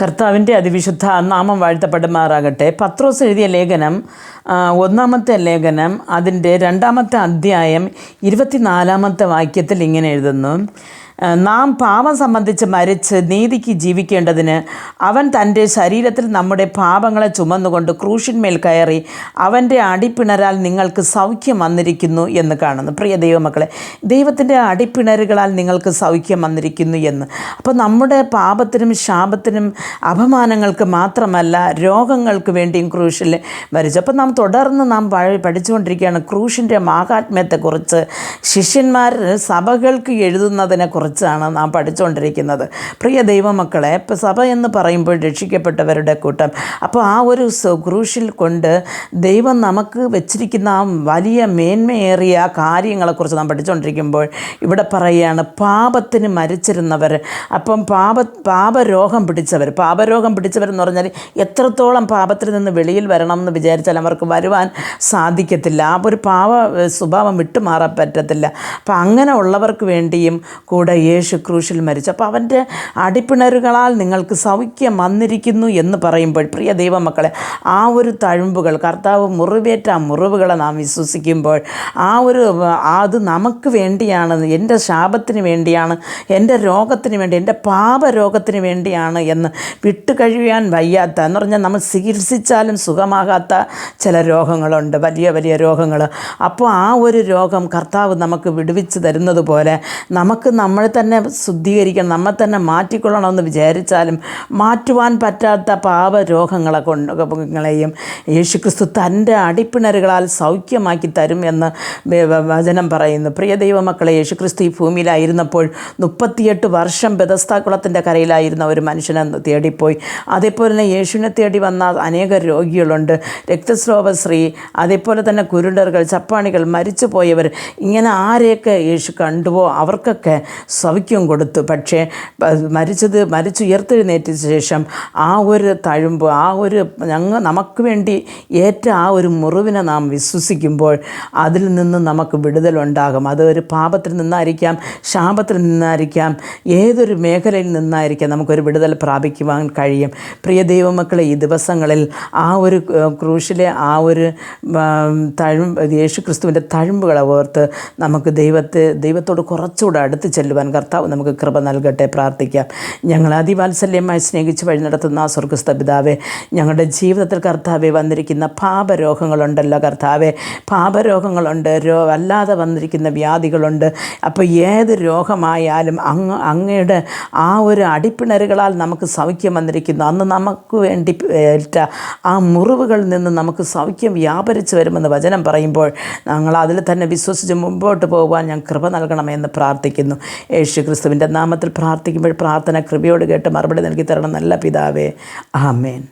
കർത്താവിന്റെ അതിവിശുദ്ധ നാമം വാഴ്ത്തപ്പെടുമാറാകട്ടെ. പത്രോസ് എഴുതിയ ലേഖനം ഒന്നാമത്തെ ലേഖനം അതിന്റെ രണ്ടാമത്തെ അധ്യായം ഇരുപത്തിനാലാമത്തെ വാക്യത്തിൽ ഇങ്ങനെ എഴുതുന്നു. നാം പാപം സംബന്ധിച്ച് മരിച്ച് നീതിക്ക് ജീവിക്കേണ്ടതിന് അവൻ തന്റെ ശരീരത്തിൽ നമ്മുടെ പാപങ്ങളെ ചുമന്നുകൊണ്ട് ക്രൂശിന്മേൽ കയറി അവന്റെ അടിപ്പിണരാൽ നിങ്ങൾക്ക് സൗഖ്യം വന്നിരിക്കുന്നു എന്ന് കാണുന്നു. പ്രിയ ദൈവമക്കളെ ദൈവത്തിന്റെ അടിപ്പിണരുകളാൽ നിങ്ങൾക്ക് സൗഖ്യം വന്നിരിക്കുന്നു എന്ന്. അപ്പോൾ നമ്മുടെ പാപത്തിനും ശാപത്തിനും അപമാനങ്ങൾക്ക് മാത്രമല്ല രോഗങ്ങൾക്ക് വേണ്ടിയും ക്രൂശിൽ മരിച്ചു. അപ്പോൾ നാം തുടർന്ന് നാം പഠിച്ചുകൊണ്ടിരിക്കുകയാണ് ക്രൂശിന്റെ മാഹാത്മ്യത്തെക്കുറിച്ച്. ശിഷ്യന്മാർ സഭകൾക്ക് എഴുതുന്നതിനെ കുറിച്ചാണ് നാം പഠിച്ചുകൊണ്ടിരിക്കുന്നത് പ്രിയ ദൈവമക്കളെ സഭ എന്ന് പറയുമ്പോൾ രക്ഷിക്കപ്പെട്ടവരുടെ കൂട്ടം. അപ്പോൾ ആ ഒരു ക്രൂശിൽ കൊണ്ട് ദൈവം നമുക്ക് വെച്ചിരിക്കുന്ന ആ വലിയ മേന്മയേറിയ കാര്യങ്ങളെക്കുറിച്ച് നാം പഠിച്ചുകൊണ്ടിരിക്കുമ്പോൾ ഇവിടെ പറയുകയാണ് പാപത്തിന് മരിച്ചിരുന്നവർ. അപ്പം പാപ പാപരോഗം പിടിച്ചവർ പാപരോഗം പിടിച്ചവരെന്ന് പറഞ്ഞാൽ എത്രത്തോളം പാപത്തിൽ നിന്ന് വെളിയിൽ വരണം എന്ന് വിചാരിച്ചാൽ അവർക്ക് വരുവാൻ സാധിക്കത്തില്ല. ആ ഒരു പാപ സ്വഭാവം വിട്ടുമാറാൻ പറ്റത്തില്ല. അപ്പം അങ്ങനെ ഉള്ളവർക്ക് വേണ്ടിയും കൂടെ യേശു ക്രൂശിൽ മരിച്ചു. അപ്പോൾ അവന്റെ അടിപ്പിണരുകളാൽ നിങ്ങൾക്ക് സൗഖ്യം വന്നിരിക്കുന്നു എന്ന് പറയുമ്പോൾ പ്രിയ ദൈവമക്കളെ ആ ഒരു തഴുമ്പുകൾ കർത്താവ് മുറിവേറ്റ മുറിവുകളെ നാം വിശ്വസിക്കുമ്പോൾ ആ ഒരു അത് നമുക്ക് വേണ്ടിയാണ് എന്റെ ശാപത്തിന് വേണ്ടിയാണ് എന്റെ രോഗത്തിന് വേണ്ടി എന്റെ പാപരോഗത്തിന് വേണ്ടിയാണ് എന്ന് വിട്ടുകഴിയാൻ വയ്യാത്ത എന്ന് പറഞ്ഞാൽ നമ്മൾ ചികിത്സിച്ചാലും സുഖമാകാത്ത ചില രോഗങ്ങളുണ്ട് വലിയ വലിയ രോഗങ്ങൾ. അപ്പോൾ ആ ഒരു രോഗം കർത്താവ് നമുക്ക് വിടുവിച്ച് തരുന്നത് പോലെ നമുക്ക് തന്നെ ശുദ്ധീകരിക്കണം നമ്മെ തന്നെ മാറ്റിക്കൊള്ളണമെന്ന് വിചാരിച്ചാലും മാറ്റുവാൻ പറ്റാത്ത പാപരോഗങ്ങളെ രോഗങ്ങളെ കൊണ്ടുങ്ങളെയും യേശുക്രിസ്തു തന്റെ അടിപ്പിണരുകളാൽ സൗഖ്യമാക്കി തരും എന്ന് വചനം പറയുന്നു. പ്രിയ ദൈവമക്കളെ യേശുക്രിസ്തു ഈ ഭൂമിയിലായിരുന്നപ്പോൾ മുപ്പത്തിയെട്ട് വർഷം ബെതസ്താക്കുളത്തിന്റെ കരയിലായിരുന്ന ഒരു മനുഷ്യനെ തേടിപ്പോയി. അതേപോലെ തന്നെ യേശുവിനെ തേടി വന്ന അനേക രോഗികളുണ്ട്. രക്തസ്രോതശ്രീ അതേപോലെ തന്നെ കുരുണ്ടറുകൾ ചപ്പാണികൾ മരിച്ചു പോയവർ ഇങ്ങനെ ആരെയൊക്കെ യേശു കണ്ടുവോ അവർക്കൊക്കെ സൗഖ്യം കൊടുത്തു. പക്ഷേ മരിച്ചത് മരിച്ചുയർത്തെഴുന്നേറ്റ ശേഷം ആ ഒരു തഴുമ്പ് ആ ഒരു ഞങ്ങൾ നമുക്ക് വേണ്ടി ഏറ്റ ആ ഒരു മുറിവിനെ നാം വിശ്വസിക്കുമ്പോൾ അതിൽ നിന്ന് നമുക്ക് വിടുതലുണ്ടാകും അത് ഒരു പാപത്തിൽ നിന്നായിരിക്കാം ശാപത്തിൽ നിന്നായിരിക്കാം ഏതൊരു മേഖലയിൽ നിന്നായിരിക്കാം നമുക്കൊരു വിടുതൽ പ്രാപിക്കുവാൻ കഴിയും. പ്രിയ ദൈവമക്കളെ ഈ ദിവസങ്ങളിൽ ആ ഒരു ക്രൂശിലെ ആ ഒരു തഴും യേശു ക്രിസ്തുവിന്റെ തഴുമ്പുകളെ ഓർത്ത് നമുക്ക് ദൈവത്തെ ദൈവത്തോട് കുറച്ചുകൂടെ അടുത്ത് ചെല്ലുവാൻ കർത്താവ് നമുക്ക് കൃപ നൽകട്ടെ പ്രാർത്ഥിക്കാം. ഞങ്ങൾ അതിവാത്സല്യമായി സ്നേഹിച്ച് വഴി നടത്തുന്ന സ്വർഗസ്ഥ പിതാവെ ഞങ്ങളുടെ ജീവിതത്തിൽ കർത്താവെ വന്നിരിക്കുന്ന പാപരോഗങ്ങളുണ്ടല്ലോ കർത്താവെ. പാപരോഗങ്ങളുണ്ട് രോ അല്ലാതെ വന്നിരിക്കുന്ന വ്യാധികളുണ്ട്. അപ്പോൾ ഏത് രോഗമായാലും അങ്ങ് അങ്ങയുടെ ആ ഒരു അടിപ്പിണരുകളാൽ നമുക്ക് സൗഖ്യം വന്നിരിക്കുന്നു. അന്ന് നമുക്ക് വേണ്ടി ഏറ്റ ആ മുറിവുകളിൽ നിന്ന് നമുക്ക് സൗഖ്യം വ്യാപരിച്ചു വരുമെന്ന് വചനം പറയുമ്പോൾ ഞങ്ങൾ അതിൽ തന്നെ വിശ്വസിച്ച് മുമ്പോട്ട് പോകുവാൻ ഞാൻ കൃപ നൽകണമെന്ന് പ്രാർത്ഥിക്കുന്നു. യേശു ക്രിസ്തുവിന്റെ നാമത്തിൽ പ്രാർത്ഥിക്കുമ്പോൾ പ്രാർത്ഥന കൃപയോട് കേട്ട് മറുപടി നൽകി തരണം. നല്ല പിതാവേ ആമേൻ.